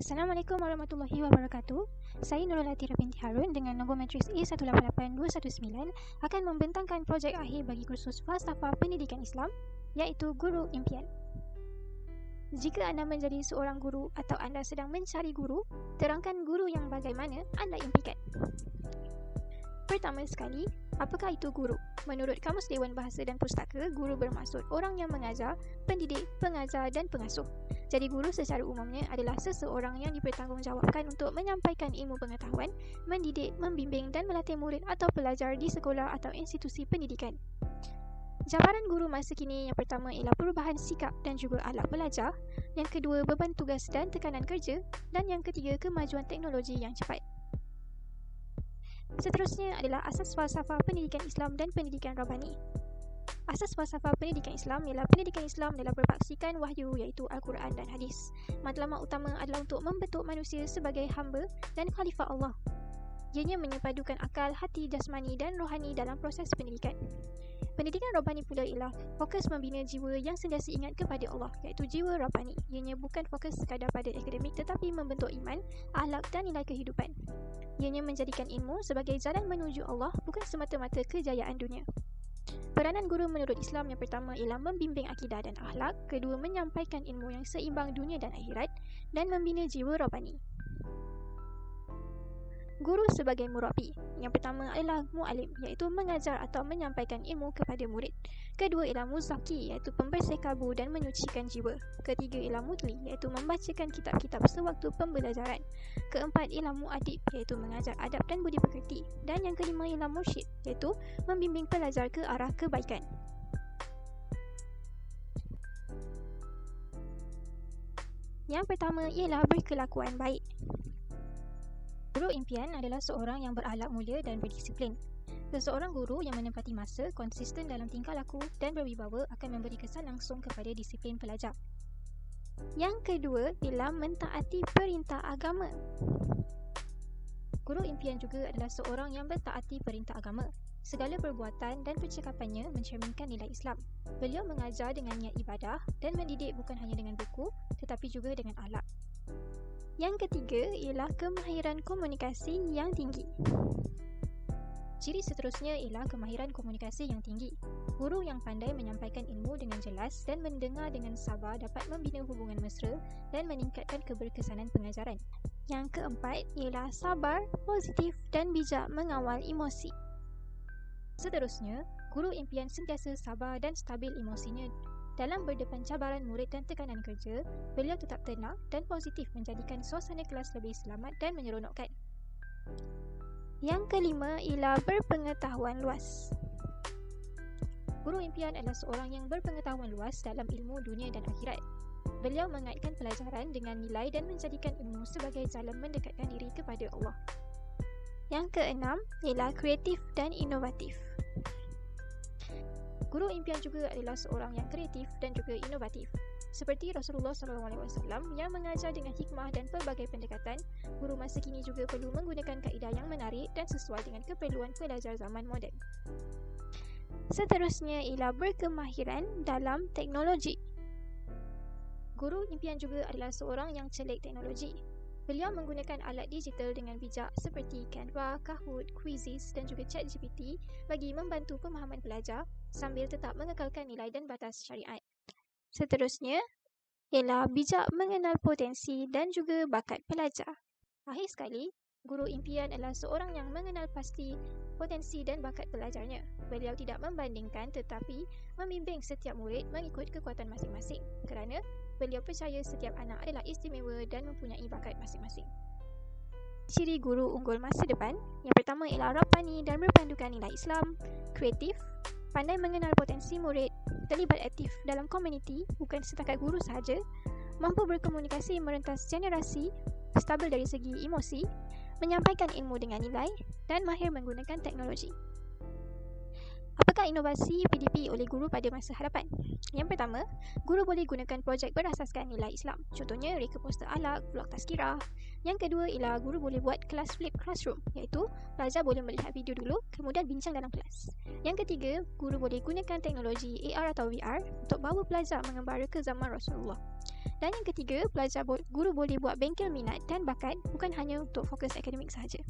Assalamualaikum warahmatullahi wabarakatuh. Saya Nurul Atira binti Harun dengan nombor matris A188219 akan membentangkan projek akhir bagi kursus falsafah pendidikan Islam iaitu Guru Impian. Jika anda menjadi seorang guru atau anda sedang mencari guru, terangkan guru yang bagaimana anda impikan. Pertama sekali, apakah itu guru? Menurut Kamus Dewan Bahasa dan Pustaka, guru bermaksud orang yang mengajar, pendidik, pengajar dan pengasuh. Jadi guru secara umumnya adalah seseorang yang dipertanggungjawabkan untuk menyampaikan ilmu pengetahuan, mendidik, membimbing dan melatih murid atau pelajar di sekolah atau institusi pendidikan. Jabaran guru masa kini yang pertama ialah perubahan sikap dan juga alat belajar, yang kedua beban tugas dan tekanan kerja dan yang ketiga kemajuan teknologi yang cepat. Seterusnya adalah asas falsafah pendidikan Islam dan pendidikan Rabbani. Asas falsafah pendidikan Islam ialah pendidikan Islam dalam berpaksikan wahyu iaitu Al-Quran dan Hadis. Matlamat utama adalah untuk membentuk manusia sebagai hamba dan khalifah Allah. Ianya menyepadukan akal, hati, jasmani dan rohani dalam proses pendidikan. Pendidikan Rabbani pula ialah fokus membina jiwa yang sentiasa ingat kepada Allah iaitu jiwa Rabbani. Ianya bukan fokus sekadar pada akademik tetapi membentuk iman, ahlak dan nilai kehidupan. Ianya menjadikan ilmu sebagai jalan menuju Allah bukan semata-mata kejayaan dunia. Peranan guru menurut Islam yang pertama ialah membimbing akidah dan akhlak, kedua menyampaikan ilmu yang seimbang dunia dan akhirat dan membina jiwa rohani. Guru sebagai murabi. Yang pertama adalah mu'alim iaitu mengajar atau menyampaikan ilmu kepada murid. Kedua ialah muzaki iaitu pembersih kalbu dan menyucikan jiwa. Ketiga ialah mutli iaitu membacakan kitab-kitab sewaktu pembelajaran. Keempat ialah mu'adib iaitu mengajar adab dan budi pekerti. Dan yang kelima ialah mursyid iaitu membimbing pelajar ke arah kebaikan. Yang pertama ialah berkelakuan baik. Guru impian adalah seorang yang berakhlak mulia dan berdisiplin. Seseorang guru yang menempati masa, konsisten dalam tingkah laku dan berwibawa akan memberi kesan langsung kepada disiplin pelajar. Yang kedua ialah mentaati perintah agama. Guru impian juga adalah seorang yang bertaati perintah agama. Segala perbuatan dan percakapannya mencerminkan nilai Islam. Beliau mengajar dengan niat ibadah dan mendidik bukan hanya dengan buku tetapi juga dengan akhlak. Yang ketiga ialah kemahiran komunikasi yang tinggi. Ciri seterusnya ialah kemahiran komunikasi yang tinggi. Guru yang pandai menyampaikan ilmu dengan jelas dan mendengar dengan sabar dapat membina hubungan mesra dan meningkatkan keberkesanan pengajaran. Yang keempat ialah sabar, positif dan bijak mengawal emosi. Seterusnya, guru impian sentiasa sabar dan stabil emosinya dalam berdepan cabaran murid dan tekanan kerja, beliau tetap tenang dan positif menjadikan suasana kelas lebih selamat dan menyeronokkan. Yang kelima ialah berpengetahuan luas. Guru impian adalah seorang yang berpengetahuan luas dalam ilmu dunia dan akhirat. Beliau mengaitkan pelajaran dengan nilai dan menjadikan ilmu sebagai jalan mendekatkan diri kepada Allah. Yang keenam ialah kreatif dan inovatif. Guru impian juga adalah seorang yang kreatif dan juga inovatif. Seperti Rasulullah SAW yang mengajar dengan hikmah dan pelbagai pendekatan, guru masa kini juga perlu menggunakan kaedah yang menarik dan sesuai dengan keperluan pelajar zaman moden. Seterusnya ialah berkemahiran dalam teknologi. Guru impian juga adalah seorang yang celik teknologi. Beliau menggunakan alat digital dengan bijak seperti Canva, Kahoot, Quizzes dan juga ChatGPT bagi membantu pemahaman pelajar sambil tetap mengekalkan nilai dan batas syariat. Seterusnya ialah bijak mengenal potensi dan juga bakat pelajar. Akhir sekali, guru impian adalah seorang yang mengenal pasti potensi dan bakat pelajarnya. Beliau tidak membandingkan tetapi membimbing setiap murid mengikut kekuatan masing-masing kerana beliau percaya setiap anak adalah istimewa dan mempunyai bakat masing-masing. Ciri guru unggul masa depan yang pertama ialah rapani dan berpandukan nilai Islam, kreatif, pandai mengenal potensi murid, terlibat aktif dalam komuniti bukan setakat guru sahaja, mampu berkomunikasi merentas generasi, stabil dari segi emosi, menyampaikan ilmu dengan nilai dan mahir menggunakan teknologi. Apakah inovasi PDP oleh guru pada masa hadapan? Yang pertama, guru boleh gunakan projek berasaskan nilai Islam. Contohnya, reka poster alak, blog tazkirah. Yang kedua ialah guru boleh buat kelas flip classroom iaitu pelajar boleh melihat video dulu kemudian bincang dalam kelas. Yang ketiga, guru boleh gunakan teknologi AR atau VR untuk bawa pelajar mengembara ke zaman Rasulullah. Dan yang ketiga, pelajar guru boleh buat bengkel minat dan bakat bukan hanya untuk fokus akademik sahaja.